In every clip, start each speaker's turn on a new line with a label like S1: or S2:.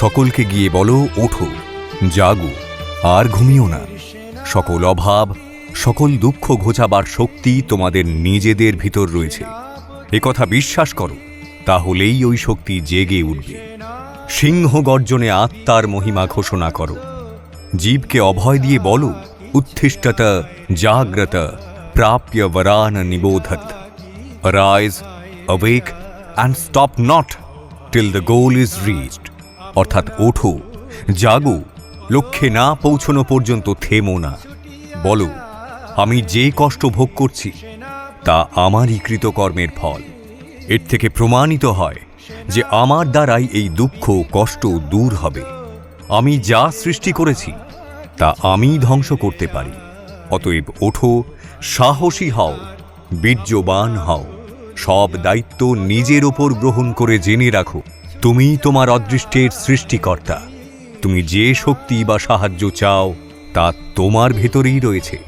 S1: সকলকে গিয়ে বলো, ওঠো, জাগো, আর ঘুমিও না। সকল অভাব, সকল দুঃখ ঘোচাবার শক্তি তোমাদের নিজেদের ভিতর রয়েছে। কথা বিশ্বাস করো, তাহলেই ওই শক্তি জেগে উঠবে। সিংহ গর্জনে আত্মার মহিমা ঘোষণা করো। জীবকে অভয় দিয়ে বলো, উত্থিষ্টত, জাগ্রত, প্রাপ্য বরান Nibodhata. Rise awake and stop not till the goal is reached. অর্থাৎ ওঠো, জাগো, লক্ষ্যে না পৌঁছনো পর্যন্ত থেমো না। বলো, আমি যে কষ্ট ভোগ করছি, তা আমারই কৃতকর্মের ফল। এর থেকে প্রমাণিত হয় যে আমার দ্বারাই এই দুঃখ কষ্ট দূর হবে। আমি যা সৃষ্টি করেছি, তা আমি ধ্বংস করতে পারি। অতএব ওঠো, সাহসী হও, বীর্যবান হও। সব দায়িত্ব নিজের ওপর গ্রহণ করে জেনে রাখো। তুমি তোমার অদৃষ্টের সৃষ্টিকর্তা। তুমি যে শক্তি বা সাহায্য চাও, তা তোমার ভেতরেই রয়েছে।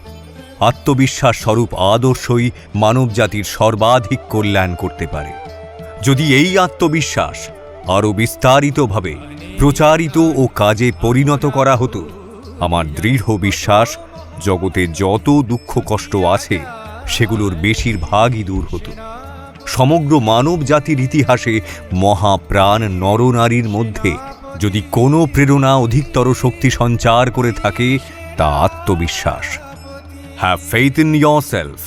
S1: আত্মবিশ্বাস স্বরূপ আদর্শই মানবজাতির সর্বাধিক কল্যাণ করতে পারে। যদি এই আত্মবিশ্বাস আরও বিস্তারিতভাবে প্রচারিত ও কাজে পরিণত করা হতো, আমার দৃঢ় বিশ্বাস জগতে যত দুঃখ কষ্ট আছে, সেগুলোর বেশিরভাগই দূর হতো। সমগ্র মানব জাতির ইতিহাসে মহাপ্রাণ নরনারীর মধ্যে যদি কোনো প্রেরণা অধিকতর শক্তি সঞ্চার করে থাকে, তা আত্মবিশ্বাস। Have faith in yourself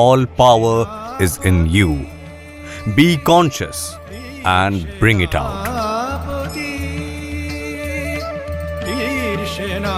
S1: all power is in you be conscious and bring it out
S2: বীর সেনা